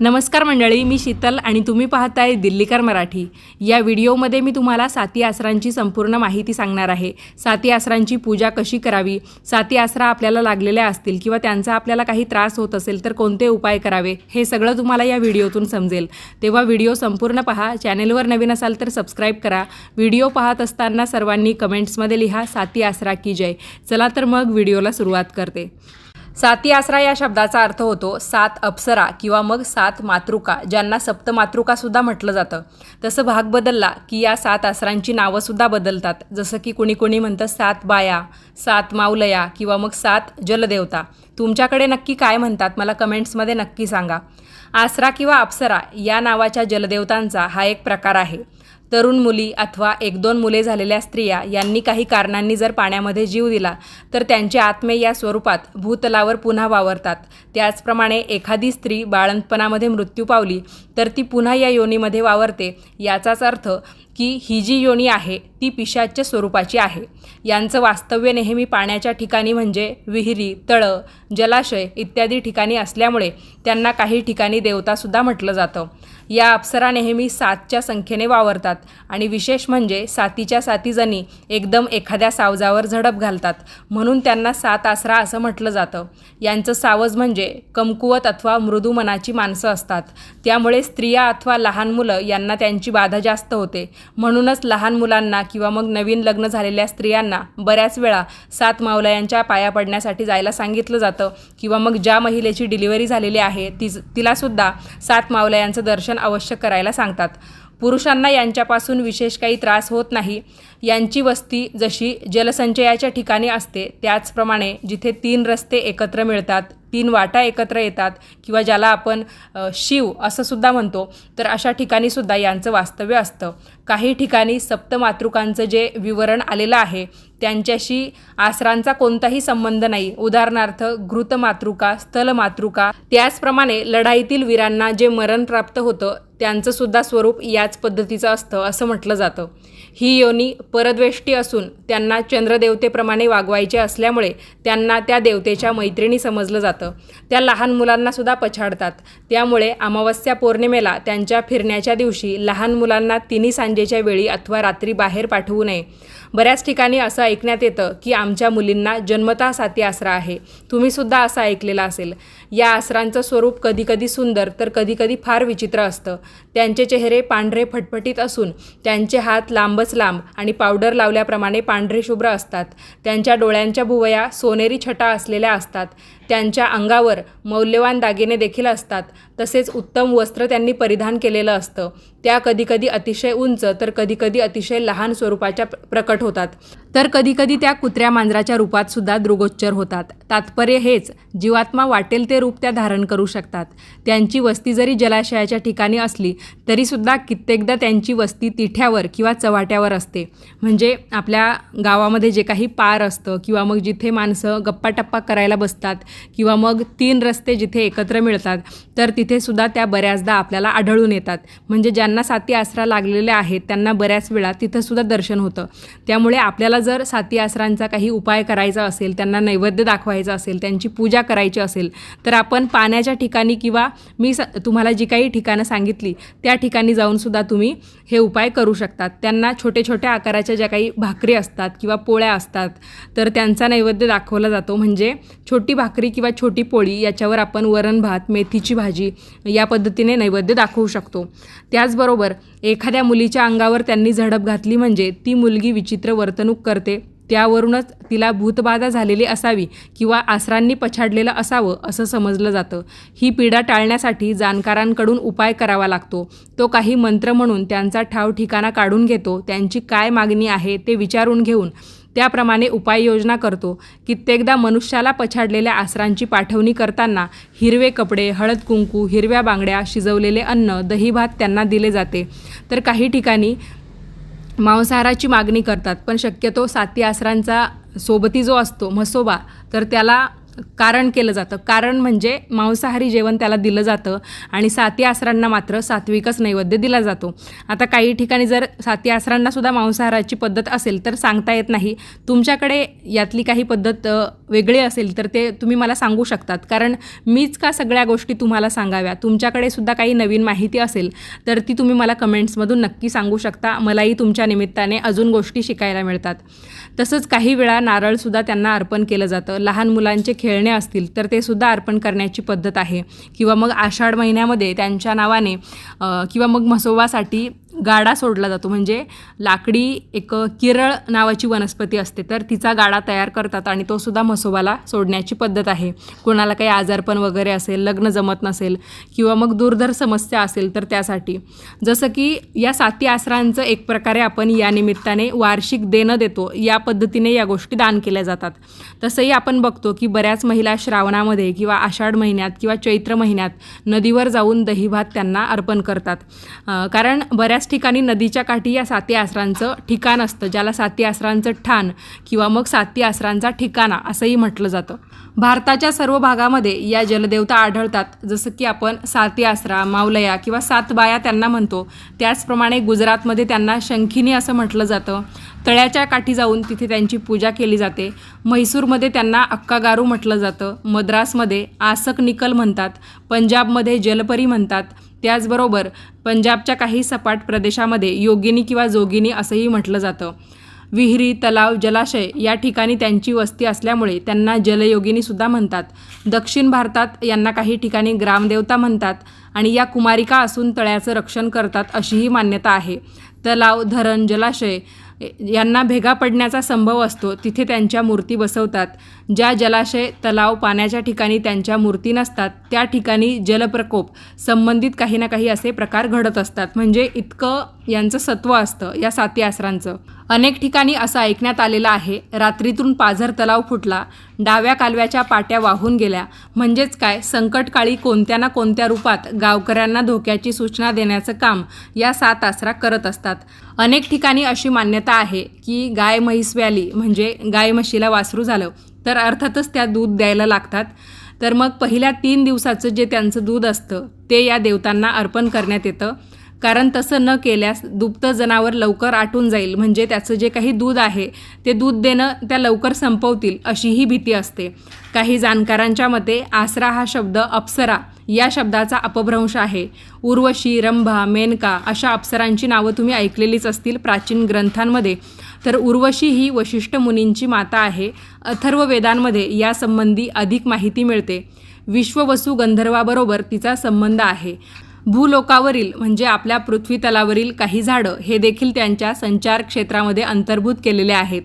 नमस्कार मंडळी मी शीतल आणि तुम्ही पाहताय दिल्लीकर मराठी. या व्हिडिओमध्ये मी तुम्हाला साती आसरांची संपूर्ण माहिती सांगणार आहे. साती आसरांची पूजा कशी करावी? साती आसरा आपल्याला लागलेल्या असतील किंवा त्यांचा आपल्याला काही त्रास होत असेल तर कोणते उपाय करावे? हे सगळं तुम्हाला या व्हिडिओतून समजेल. तेव्हा व्हिडिओ संपूर्ण पहा. चॅनेलवर नवीन असाल तर सबस्क्राईब करा. व्हिडिओ पाहत असताना सर्वांनी कमेंट्समध्ये लिहा साती आसरा की जय. चला तर मग व्हिडिओला सुरुवात करते. साती आसरा या शब्दाचा अर्थ होतो सात अप्सरा किंवा मग सात मातृका ज्यांना सप्तमातृका सुद्धा म्हटलं जातं. तसं भाग बदलला की या सात आसरांची नावंसुद्धा बदलतात. जसं की कुणी कुणी म्हणतं सात बाया सात माऊलया किंवा मग सात जलदेवता. तुमच्याकडे नक्की काय म्हणतात मला कमेंट्समध्ये नक्की सांगा. आसरा किंवा अप्सरा या नावाच्या जलदेवतांचा हा एक प्रकार आहे. तरुण मुली अथवा एक दोन मुले झालेल्या स्त्रिया यांनी काही कारणांनी जर पाण्यामध्ये जीव दिला तर त्यांचे आत्मे या स्वरूपात भूतलावर पुन्हा वावरतात. त्याचप्रमाणे एखादी स्त्री बाळंतपणामध्ये मृत्यू पावली तर ती पुन्हा या योनीमध्ये वावरते. याचाच अर्थ की ही जी योनी आहे ती पिशाच्य स्वरूपाची आहे. यांचं वास्तव्य नेहमी पाण्याच्या ठिकाणी म्हणजे विहिरी तळं जलाशय इत्यादी ठिकाणी असल्यामुळे त्यांना काही ठिकाणी देवतासुद्धा म्हटलं जातं. या अप्सरा नेहमी सातच्या संख्येने वावरतात आणि विशेष म्हणजे सातीच्या सातीजणी एकदम एखाद्या सावजावर झडप घालतात म्हणून त्यांना सात आसरा असं म्हटलं जातं. यांचं सावज म्हणजे कमकुवत अथवा मृदू मनाची माणसं असतात. त्यामुळे स्त्रिया अथवा लहान मुलं यांना त्यांची बाधा जास्त होते. म्हणूनच लहान मुलांना किंवा मग नवीन लग्न झालेल्या स्त्रियांना बऱ्याच वेळा सात मावलयांच्या पाया पडण्यासाठी जायला सांगितलं जातं. किंवा मग ज्या महिलेची डिलिव्हरी झालेली आहे ती तिलासुद्धा सात मावलयांचं दर्शन अवश्य करायला सांगतात. पुरुषांना यांच्यापासून विशेष काही त्रास होत नाही. यांची वस्ती जशी जलसंचयाच्या ठिकाणी असते त्याचप्रमाणे जिथे तीन रस्ते एकत्र मिळतात तीन वाटा एकत्र येतात किंवा ज्याला आपण शिव असं सुद्धा म्हणतो तर अशा ठिकाणीसुद्धा यांचं वास्तव्य असतं. काही ठिकाणी सप्तमातृकांचं जे विवरण आलेलं आहे त्यांच्याशी आसरांचा कोणताही संबंध नाही. उदाहरणार्थ घृतमातृका स्थलमातृका त्याचप्रमाणे लढाईतील वीरांना जे मरण प्राप्त होतं त्यांचं सुद्धा स्वरूप याच पद्धतीचं असतं असं म्हटलं जातं. ही योनी परद्वेष्टी असून त्यांना चंद्रदेवतेप्रमाणे वागवायचे असल्यामुळे त्यांना त्या देवतेच्या मैत्रिणी समजलं जातं. त्या लहान मुलांनासुद्धा पछाडतात. त्यामुळे अमावस्या पौर्णिमेला त्यांच्या फिरण्याच्या दिवशी लहान मुलांना तिन्ही सांजेच्या वेळी अथवा रात्री बाहेर पाठवू नये. बऱ्याच ठिकाणी असं ऐकण्यात येतं की आमच्या मुलींना जन्मतः साती आसरा आहे. तुम्हीसुद्धा असं ऐकलेलं असेल. या आसरांचं स्वरूप कधीकधी सुंदर तर कधीकधी फार विचित्र असतं. त्यांचे चेहरे पांढरे फटफटीत असून त्यांचे हात लांबच लांब आणि पावडर लावल्याप्रमाणे पांढरे शुभ्र असतात. त्यांच्या डोळ्यांच्या भुवया सोनेरी छटा असलेल्या असतात. त्यांच्या अंगावर मौल्यवान दागिने देखील असतात. तसेच उत्तम वस्त्र त्यांनी परिधान केलेलं असतं. त्या कधीकधी अतिशय उंच तर कधीकधी अतिशय लहान स्वरूपाच्या प्रकट होतात. तर कधीकधी त्या कुत्र्या मांजराच्या रूपात सुद्धा दृगोच्चर होतात. तात्पर्य हेच जीवात्मा वाटेल ते रूप त्या धारण करू शकतात. त्यांची वस्ती जरी जलाशयाच्या ठिकाणी असली तरीसुद्धा कित्येकदा त्यांची वस्ती तिठ्यावर किंवा चव्हाट्यावर असते. म्हणजे आपल्या गावामध्ये जे काही पार असतं किंवा मग जिथे माणसं गप्पाटप्पा करायला बसतात किंवा मग तीन रस्ते जिथे एकत्र मिळतात तर तिथे सुद्धा त्या बऱ्याचदा आपल्याला आढळून येतात. म्हणजे ज्यांना साती आसरा लागलेले आहेत त्यांना बऱ्याच वेळा तिथंसुद्धा दर्शन होतं. त्यामुळे आपल्याला जर साती आसरांचा काही उपाय करायचा असेल त्यांना नैवेद्य दाखवायचा असेल त्यांची पूजा करायची असेल तर आपण पाण्याच्या ठिकाणी किंवा मी स तुम्हाला जी काही ठिकाणं सांगितली त्या ठिकाणी जाऊन सुद्धा तुम्ही हे उपाय करू शकतात. त्यांना छोटे छोट्या आकाराच्या ज्या काही भाकरी असतात किंवा पोळ्या असतात तर त्यांचा नैवेद्य दाखवला जातो. म्हणजे छोटी भाकरी किंवा छोटी पोळी याच्यावर आपण वरण भात मेथीची भाजी या पद्धतीने नैवेद्य दाखवू शकतो. त्याचबरोबर एखाद्या मुलीच्या अंगावर त्यांनी झडप घातली म्हणजे ती मुलगी विचित्र वर्तणूक करते. त्यावरूनच तिला भूतबाधा झालेली असावी किंवा आसरांनी पछाडलेलं असावं असं समजलं जातं. ही पीडा टाळण्यासाठी जाणकारांकडून उपाय करावा लागतो. तो काही मंत्र म्हणून त्यांचा ठाव ठिकाणा काढून घेतो. त्यांची काय मागणी आहे ते विचारून घेऊन त्याप्रमाणे उपाययोजना करतो. कित्येकदा मनुष्याला पछाडलेल्या आसरांची पाठवणी करताना हिरवे कपडे हळद कुंकू हिरव्या बांगड्या शिजवलेले अन्न दही भात त्यांना दिले जाते. तर काही ठिकाणी मांसाहाराची मागणी करतात पण शक्यतो साती आसरांचा सोबती जो असतो म्हसोबा तर त्याला कारण केलं जातं. कारण म्हणजे मांसाहारी जेवण त्याला दिलं जातं आणि साती आसरांना मात्र सात्विकच नैवेद्य दिला जातो. आता काही ठिकाणी जर साती आसरांना सुद्धा मांसाहाराची पद्धत असेल तर सांगता येत नाही. तुमच्याकडे यातली काही पद्धत वेगळी असेल तर ते तुम्ही मला सांगू शकतात. कारण मीच का सगळ्या गोष्टी तुम्हाला सांगाव्या? तुमच्याकडे सुद्धा काही नवीन माहिती असेल तर ती तुम्ही मला कमेंट्समधून नक्की सांगू शकता. मलाही तुमच्या निमित्ताने अजून गोष्टी शिकायला मिळतात. तसंच काही वेळा नारळसुद्धा त्यांना अर्पण केलं जातं. लहान मुलांचे खेळणे असतील तर ते सुद्धा अर्पण करण्याची पद्धत आहे. किंवा मग आषाढ महिन्यामध्ये त्यांच्या नावाने किंवा मग म्हसोबासाठी गाडा सोडला जातो. म्हणजे लाकडी एक किरळ नावाची वनस्पती असते. तर तिचा गाडा तयार करतात आणि तो सुद्धा म्हसोबाला सोडण्याची पद्धत आहे. कोणाला काही आजारपण वगैरे असेल लग्न जमत नसेल किंवा मग दुर्धर समस्या असेल तर त्यासाठी. जसं की या साती आसरांचं एक प्रकारे आपण या निमित्ताने वार्षिक देणं देतो. या पद्धतीने या गोष्टी दान केल्या जातात. तसंही आपण बघतो की बऱ्याच महिला श्रावणामध्ये किंवा आषाढ महिन्यात किंवा चैत्र महिन्यात नदीवर जाऊन दहीभात त्यांना अर्पण करतात. कारण बऱ्याच ठिकाणी नदीच्या काठी या साती आसरांचं ठिकाण असतं ज्याला साती आसरांचं ठाण किंवा मग साती आसरांचा ठिकाणा असंही म्हटलं जातं. भारताच्या सर्व भागामध्ये या जलदेवता आढळतात. जसं की आपण साती आसरा मावलया किंवा सातबाया त्यांना म्हणतो. त्याचप्रमाणे गुजरातमध्ये त्यांना शंखिनी असं म्हटलं जातं. तळ्याच्या काठी जाऊन तिथे त्यांची पूजा केली जाते. म्हैसूरमध्ये त्यांना अक्कागारू म्हटलं जातं. मद्रासमध्ये आसक निकल म्हणतात. पंजाबमध्ये जलपरी म्हणतात. त्याचबरोबर पंजाबच्या काही सपाट प्रदेशामध्ये योगिनी किंवा जोगिनी असंही म्हटलं जातं. विहिरी तलाव जलाशय या ठिकाणी त्यांची वस्ती असल्यामुळे त्यांना जलयोगिनीसुद्धा म्हणतात. दक्षिण भारतात यांना काही ठिकाणी ग्रामदेवता म्हणतात आणि या कुमारिका असून तळ्याचं रक्षण करतात अशीही मान्यता आहे. तलाव धरण जलाशय यांना भेगा पडण्याचा संभव असतो. तिथे त्यांच्या मूर्ती बसवतात. ज्या जलाशय तलाव पाण्याच्या ठिकाणी त्यांच्या मूर्ती नसतात त्या ठिकाणी जलप्रकोप संबंधित काही ना काही असे प्रकार घडत असतात. म्हणजे इतकं यांचं सत्व असतं या साती आसरांचं. अनेक ठिकाणी असं ऐकण्यात आलेलं आहे रात्रीतून पाझर तलाव फुटला डाव्या कालव्याच्या पाट्या वाहून गेल्या. म्हणजेच काय? संकटकाळी कोणत्या ना कोणत्या रूपात गावकऱ्यांना धोक्याची सूचना देण्याचं काम या सात आसरा करत असतात. अनेक ठिकाणी अशी मान्यता आहे की गाय म्हैस व्याली म्हणजे गाय म्हशीला वासरू झालं तर अर्थातच त्या दूध द्यायला लागतात. तर मग पहिल्या तीन दिवसाचं जे त्यांचं दूध असतं ते या देवतांना अर्पण करण्यात येतं. कारण तसं न केल्यास दुभतं जनावर लवकर आटून जाईल. म्हणजे त्याचं जे काही दूध आहे ते दूध देणं त्या लवकर संपवतील अशीही भीती असते. काही जाणकारांच्या मते आसरा हा शब्द अप्सरा या शब्दाचा अपभ्रंश आहे. उर्वशी रंभा मेनका अशा अप्सरांची नावं तुम्ही ऐकलेलीच असतील प्राचीन ग्रंथांमध्ये. तर उर्वशी ही वशिष्ठ मुनींची माता आहे. अथर्व वेदांमध्ये यासंबंधी अधिक माहिती मिळते. विश्ववसू गंधर्वाबरोबर तिचा संबंध आहे. भूलोकावरील म्हणजे आपल्या पृथ्वी तलावरील काही झाडं हे देखील त्यांच्या संचार क्षेत्रामध्ये अंतर्भूत केलेले आहेत.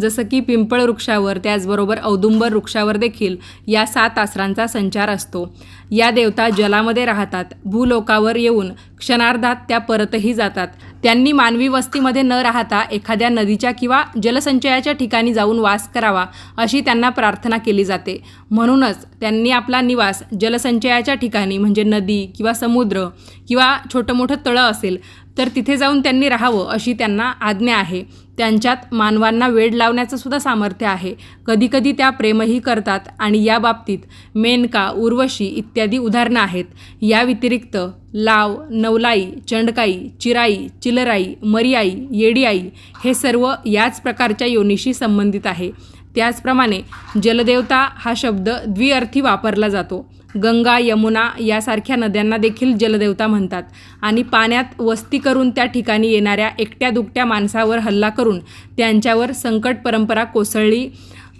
जसं की पिंपळ वृक्षावर त्याचबरोबर औदुंबर वृक्षावर देखील या सात आसरांचा संचार असतो. या देवता जलामध्ये राहतात. भूलोकावर येऊन क्षणार्धात त्या परतही जातात. त्यांनी मानवी वस्तीमध्ये न राहता एखाद्या नदीच्या किंवा जलसंचयाच्या ठिकाणी जाऊन वास करावा अशी त्यांना प्रार्थना केली जाते. म्हणूनच त्यांनी आपला निवास जलसंचयाच्या ठिकाणी म्हणजे नदी किंवा समुद्र किंवा छोटं मोठं तळं असेल तर तिथे जाऊन त्यांनी राहावं अशी त्यांना आज्ञा आहे. त्यांच्यात मानवांना वेड लावण्याचं सुद्धा सामर्थ्य आहे. कधीकधी त्या प्रेमही करतात आणि या बाबतीत मेनका उर्वशी इत्यादी उदाहरणं आहेत. या व्यतिरिक्त लाव नवलाई चंडकाई चिराई चिलराई मरियाई येडियाई हे सर्व याच प्रकारच्या योनीशी संबंधित आहे. त्याचप्रमाणे जलदेवता हा शब्द द्विअर्थी वापरला जातो. गंगा यमुना यासारख्या नद्यांना देखील जलदेवता म्हणतात. आणि पाण्यात वस्ती करून त्या ठिकाणी येणाऱ्या एकट्या दुकट्या माणसावर हल्ला करून त्यांच्यावर संकट परंपरा कोसळली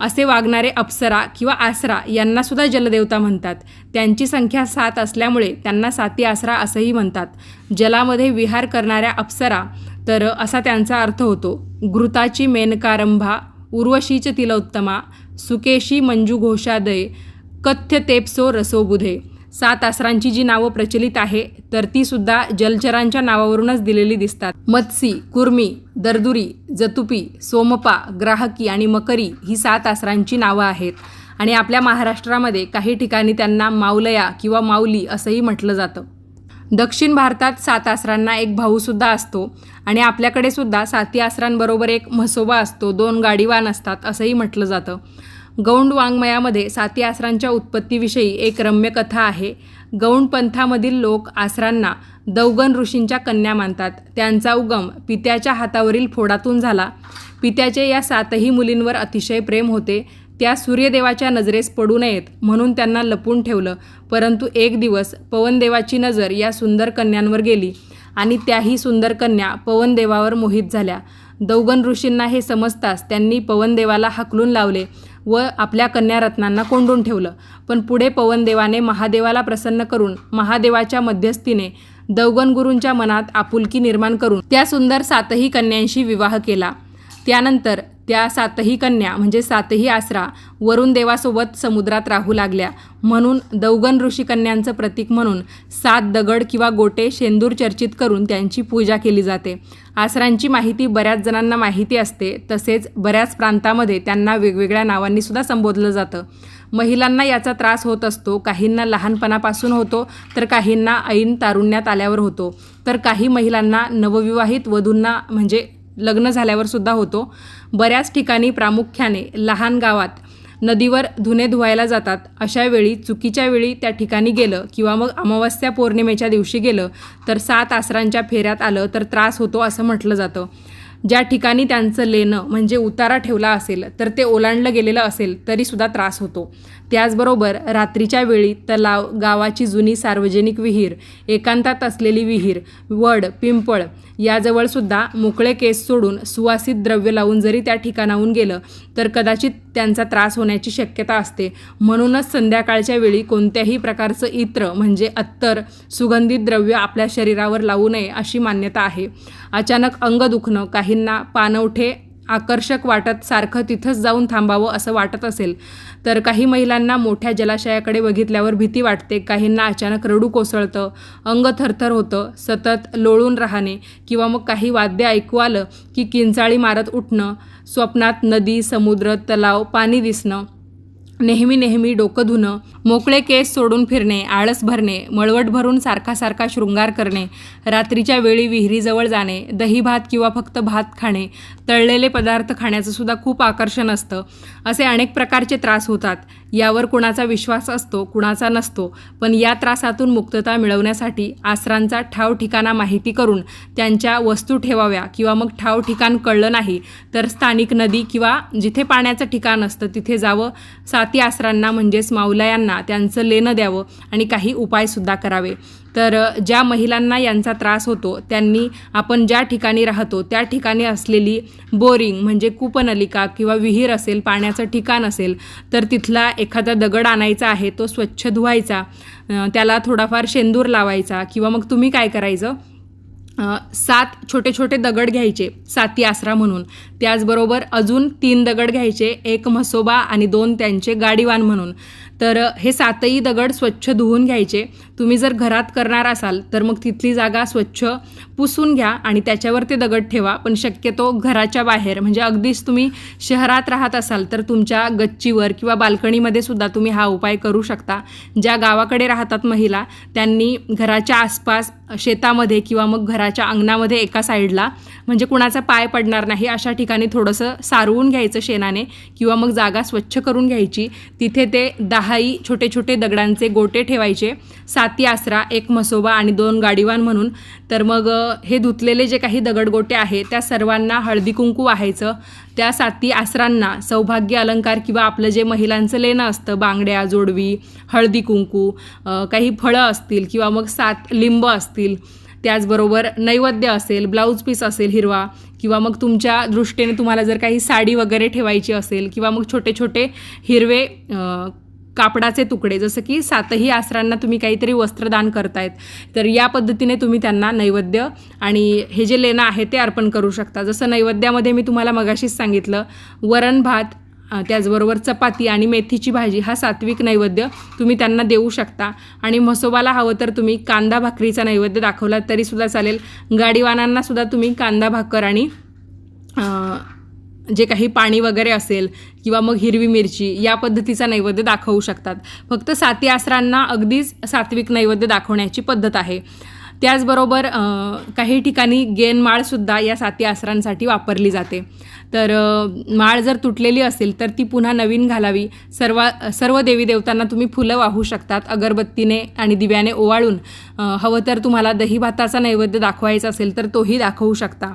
असे वागणारे अप्सरा किंवा आसरा यांनासुद्धा जलदेवता म्हणतात. त्यांची संख्या सात असल्यामुळे त्यांना साती आसरा असंही म्हणतात. जलामध्ये विहार करणाऱ्या अप्सरा तर असा त्यांचा अर्थ होतो घृताची मेनकारंभा उर्वशीच तिलोत्तमा सुकेशी मंजू घोषादय कथ्य तेपसो रसोबुधे सात आसरांची जी नावं प्रचलित आहे तर ती सुद्धा जलचरांच्या नावावरूनच दिलेली दिसतात. मत्सी कुर्मी दर्दुरी जतुपी सोमपा ग्राहकी आणि मकरी ही सात आसरांची नावं आहेत. आणि आपल्या महाराष्ट्रामध्ये काही ठिकाणी त्यांना मावलया किंवा माऊली असंही म्हटलं जातं. दक्षिण भारतात सात आसरांना एक भाऊसुद्धा असतो आणि आपल्याकडे सुद्धा साती आसरांबरोबर एक म्हसोबा असतो दोन गाडीवान असतात असंही म्हटलं जातं. गौंड वाङ्मयामध्ये साती आसरांच्या उत्पत्तीविषयी एक रम्य कथा आहे. गौंड पंथामधील लोक आसरांना दौगन ऋषींच्या कन्या मानतात. त्यांचा उगम पित्याच्या हातावरील फोडातून झाला. पित्याचे या सातही मुलींवर अतिशय प्रेम होते. त्या सूर्यदेवाच्या नजरेस पडू नयेत म्हणून त्यांना लपून ठेवलं. परंतु एक दिवस पवनदेवाची नजर या सुंदर कन्यांवर गेली आणि त्याही सुंदर कन्या पवनदेवावर मोहित झाल्या. दौगन ऋषींना हे समजताच त्यांनी पवनदेवाला हाकलून लावले. व आपल्या कन्यारत्नांना कोंडून ठेवलं. पण पुढे पवनदेवाने महादेवाला प्रसन्न करून महादेवाच्या मध्यस्थीने दौगन गुरूंच्या मनात आपुलकी निर्माण करून त्या सुंदर सातही कन्यांशी विवाह केला. त्यानंतर त्या सातही कन्या म्हणजे सातही आसरा वरुण देवासोबत समुद्रात राहू लागल्या. म्हणून दौगन ऋषी कन्यांचं प्रतीक म्हणून सात दगड किंवा गोटे शेंदूर चर्चित करून त्यांची पूजा केली जाते. आसरांची माहिती बऱ्याच जणांना माहिती असते तसेच बऱ्याच प्रांतामध्ये त्यांना वेगवेगळ्या नावांनी सुद्धा संबोधलं जातं. महिलांना याचा त्रास होत असतो काहींना लहानपणापासून होतो तर काहींना ऐन तारुण्यात आल्यावर होतो. तर काही महिलांना नवविवाहित वधूंना म्हणजे लग्न झाल्यावर सुद्धा होतो. बऱ्याच ठिकाणी प्रामुख्याने लहान गावात नदीवर धुणे धुवायला जातात. अशा वेळी चुकीच्या वेळी त्या ठिकाणी गेलं किंवा मग अमावस्या पौर्णिमेच्या दिवशी गेलं तर सात आसरांच्या फेऱ्यात आलं तर त्रास होतो असं म्हटलं जातं. ज्या ठिकाणी त्यांचं लेणं म्हणजे उतारा ठेवला असेल तर ते ओलांडलं गेलेलं असेल तरीसुद्धा त्रास होतो. त्याचबरोबर रात्रीच्या वेळी तलाव गावाची जुनी सार्वजनिक विहीर एकांतात असलेली विहीर वड पिंपळ याजवळसुद्धा मोकळे केस सोडून सुवासित द्रव्य लावून जरी त्या ठिकाणाहून गेलं तर कदाचित त्यांचा त्रास होण्याची शक्यता असते. म्हणूनच संध्याकाळच्या वेळी कोणत्याही प्रकारचं इत्र म्हणजे अत्तर सुगंधित द्रव्य आपल्या शरीरावर लावू नये अशी मान्यता आहे. अचानक अंग दुखणं काहींना पानवठे आकर्षक वाटत सारखं तिथंच जाऊन थांबावं असं वाटत असेल तर काही महिलांना मोठ्या जलाशयाकडे बघितल्यावर भीती वाटते. काहींना अचानक रडू कोसळतं अंग थरथर होतं सतत लोळून राहणे किंवा मग काही वाद्य ऐकू आलं की किंचाळी मारत उठणं स्वप्नात नदी समुद्र तलाव पाणी दिसणं नेहमी नेहमी डोकं धुणं मोकळे केस सोडून फिरणे आळस भरणे मळवट भरून सारखा सारखा शृंगार करणे रात्रीच्या वेळी विहिरीजवळ जाणे दही भात किंवा फक्त भात खाणे तळलेले पदार्थ खाण्याचं सुद्धा खूप आकर्षण असतं. असे अनेक प्रकारचे त्रास होतात. यावर कुणाचा विश्वास असतो कुणाचा नसतो. पण या त्रासातून मुक्तता मिळवण्यासाठी आसरांचा ठाव ठिकाणा माहिती करून त्यांच्या वस्तू ठेवाव्या किंवा मग ठाव ठिकाण कळलं नाही तर स्थानिक नदी किंवा जिथे पाण्याचं ठिकाण असतं तिथे जावं. साती आसरांना म्हणजेच माऊलायांना त्यांचं लेणं द्यावं आणि काही उपायसुद्धा करावे. तर ज्या महिलांना यांचा त्रास होतो त्यांनी आपण ज्या ठिकाणी राहतो त्या ठिकाणी असलेली बोरिंग म्हणजे कूपनलिका किंवा विहीर असेल पाण्याचं ठिकाण असेल तर तिथला एखादा दगड आणायचा आहे तो स्वच्छ धुवायचा त्याला थोडाफार शेंदूर लावायचा किंवा मग तुम्ही काय करायचं सात छोटे छोटे दगड घ्यायचे साती आसरा म्हणून. त्याचबरोबर अजून तीन दगड घ्यायचे एक म्हसोबा आणि दोन त्यांचे गाडीवान म्हणून. तर हे सातही दगड स्वच्छ धुवून घ्यायचे. तुम्ही जर घरात करणार असाल तर मग तिथली जागा स्वच्छ पुसून घ्या आणि त्याच्यावर ते दगड ठेवा. पण शक्यतो घराच्या बाहेर म्हणजे अगदीच तुम्ही शहरात राहत असाल तर तुमच्या गच्चीवर किंवा बाल्कनीमध्ये सुद्धा तुम्ही हा उपाय करू शकता. ज्या गावाकडे राहतात महिला त्यांनी घराच्या आसपास शेतामध्ये किंवा मग घराच्या अंगणामध्ये एका साईडला म्हणजे कुणाचा पाय पडणार नाही अशा ठिकाणी थोडंसं सारवून घ्यायचं शेणाने किंवा मग जागा स्वच्छ करून घ्यायची. तिथे ते दहाही छोटे छोटे दगडांचे गोटे ठेवायचे. साती आसरा एक मसोबा आणि दोन गाडीवान म्हणून. तर मग हे धुतलेले जे काही दगडगोटे आहे त्या सर्वांना हळदी कुंकू व्हायचं. त्या साती आसरांना सौभाग्य अलंकार किंवा आपलं जे महिलांचं लेणं असतं बांगड्या जोडवी हळदी कुंकू काही फळं असतील किंवा मग सात लिंब असतील. त्याचबरोबर नैवेद्य असेल ब्लाऊज पीस असेल हिरवा किंवा मग तुमच्या दृष्टीने तुम्हाला जर काही साडी वगैरे ठेवायची असेल किंवा मग छोटे छोटे हिरवे कापडाचे तुकडे जसं की सातही आसरांना तुम्ही काहीतरी वस्त्रदान करतायत तर या पद्धतीने तुम्ही त्यांना नैवेद्य आणि हे जे लेणं आहे ते अर्पण करू शकता. जसं नैवेद्यामध्ये मी तुम्हाला मगाशीच सांगितलं वरण भात त्याचबरोबर चपाती आणि मेथीची भाजी हा सात्विक नैवेद्य तुम्ही त्यांना देऊ शकता. आणि म्हसोबाला हवं तर तुम्ही कांदा भाकरीचा नैवेद्य दाखवला तरीसुद्धा चालेल. गाडीवानांनासुद्धा तुम्ही कांदा भाकर आणि जे काही पाणी वगैरे असेल किंवा मग हिरवी मिरची या पद्धतीचा नैवेद्य दाखवू शकतात. फक्त साती आसरांना अगदीच सात्विक नैवेद्य दाखवण्याची पद्धत आहे. त्याचबरोबर काही ठिकाणी गेनमाळसुद्धा या साती आसरांसाठी वापरली जाते. तर माळ जर तुटलेली असेल तर ती पुन्हा नवीन घालावी. सर्व सर्व देवी देवतांना तुम्ही फुलं वाहू शकतात अगरबत्तीने आणि दिव्याने ओवाळून. हवं तर तुम्हाला दही भाताचा नैवेद्य दाखवायचा असेल तर तोही दाखवू शकता.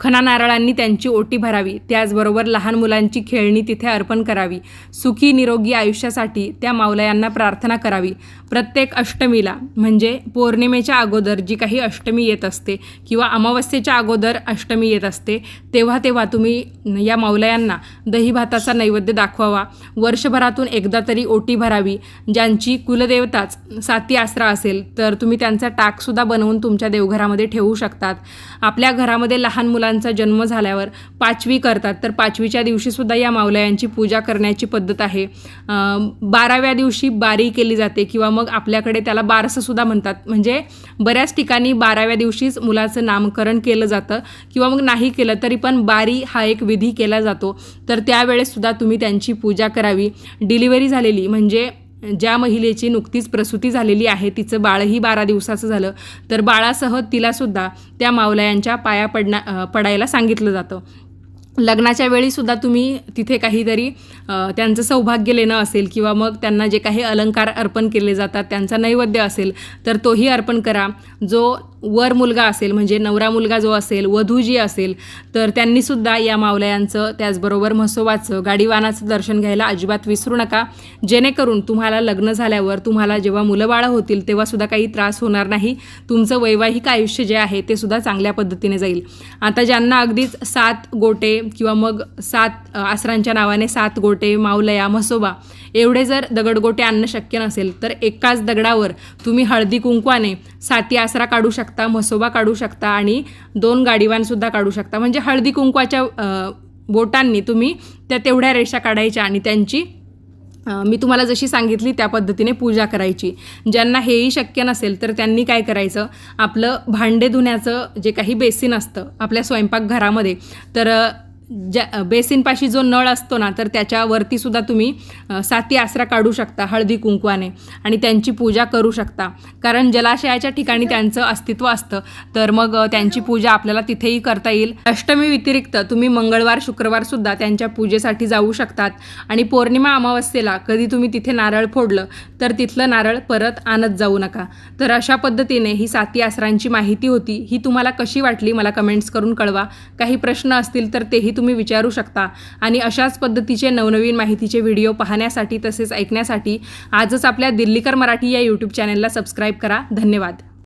खना नारळांनी त्यांची ओटी भरावी. त्याचबरोबर लहान मुलांची खेळणी तिथे अर्पण करावी. सुखी निरोगी आयुष्यासाठी त्या मावलयांना प्रार्थना करावी. प्रत्येक अष्टमीला म्हणजे पौर्णिमेच्या अगोदर जी काही अष्टमी येत असते किंवा अमावस्येच्या अगोदर अष्टमी येत असते तेव्हा तेव्हा तुम्ही या मावलयांना दही भाताचा नैवेद्य दाखवावा. वर्षभरातून एकदा तरी ओटी भरावी. ज्यांची कुलदेवताच साती आसरा असेल तर तुम्ही त्यांचा टाकसुद्धा बनवून तुमच्या देवघरामध्ये ठेवू शकतात. आपल्या घरामध्ये लहान मुलांचा जन्म झाल्यावर पाचवी करतात तर पाचवीच्या दिवशीसुद्धा या मावलयांची पूजा करण्याची पद्धत आहे. बाराव्या दिवशी बारी केली जाते किंवा मग आपल्याकडे त्याला बारसंसुद्धा म्हणतात. म्हणजे बऱ्याच ठिकाणी बाराव्या दिवशीच मुलाचं नामकरण केलं जातं किंवा मग नाही केलं तरी पण बारी हा एक विधी केला जातो. तर त्यावेळेससुद्धा तुम्ही त्यांची पूजा करावी. डिलिव्हरी झालेली म्हणजे ज्या महिलेची नुकतीच प्रसूती झालेली आहे तिचं बाळही बारा दिवसाचं झालं. तर बाळासह तिलासुद्धा त्या मावलायांच्या पाया पडण्या पडायला सांगितलं जातं. लग्नाच्या वेळीसुद्धा तुम्ही तिथे काहीतरी त्यांचं सौभाग्य लेणं असेल किंवा मग त्यांना जे काही अलंकार अर्पण केले जातात त्यांचा नैवेद्य असेल तर तोही अर्पण करा. जो वर मुलगा असेल म्हणजे नवरा मुलगा जो असेल वधू जी असेल तर त्यांनीसुद्धा या मावलयांचं त्याचबरोबर म्हसोबाचं गाडीवानाचं दर्शन घ्यायला अजिबात विसरू नका. जेणेकरून तुम्हाला लग्न झाल्यावर तुम्हाला जेव्हा मुलं बाळं होतील तेव्हासुद्धा काही त्रास होणार नाही. तुमचं वैवाहिक आयुष्य जे आहे ते सुद्धा चांगल्या पद्धतीने जाईल. आता ज्यांना अगदीच सात गोटे किंवा मग सात आसरांच्या नावाने सात गोटे मावलया म्हसोबा एवढे जर दगडगोटे आणणं शक्य नसेल तर एकाच दगडावर तुम्ही हळदी कुंकवाने साती आसरा काढू शकता. म्हसोबा काढू शकता आणि दोन गाडीवानसुद्धा काढू शकता. म्हणजे हळदी कुंकवाच्या बोटांनी तुम्ही त्या तेवढ्या रेषा काढायच्या आणि त्यांची मी तुम्हाला जशी सांगितली त्या पद्धतीने पूजा करायची. ज्यांना हेही शक्य नसेल तर त्यांनी काय करायचं? आपलं भांडे धुण्याचं जे काही बेसिन असतं आपल्या स्वयंपाकघरामध्ये तर ज्या बेसिनपाशी जो नळ असतो ना तर त्याच्यावरती सुद्धा तुम्ही साती आसरा काढू शकता हळदी कुंकवाने. आणि त्यांची पूजा करू शकता. कारण जलाशयाच्या ठिकाणी त्यांचं अस्तित्व असतं. तर मग त्यांची पूजा आपल्याला तिथेही करता येईल. अष्टमी व्यतिरिक्त तुम्ही मंगळवार शुक्रवार सुद्धा त्यांच्या पूजेसाठी जाऊ शकतात. आणि पौर्णिमा अमावस्येला कधी तुम्ही तिथे नारळ फोडलं तर तिथलं नारळ परत आणत जाऊ नका. तर अशा पद्धतीने ही साती आसरांची माहिती होती. ही तुम्हाला कशी वाटली मला कमेंट्स करून कळवा. काही प्रश्न असतील तर तेही तुम्ही विचारू शकता. आणि अशाच पद्धतीचे नवनवीन माहितीचे व्हिडिओ पाहण्यासाठी तसेच ऐकण्यासाठी आजच आपल्या दिल्लीकर मराठी या यूट्यूब चॅनलला सबस्क्राईब करा. धन्यवाद.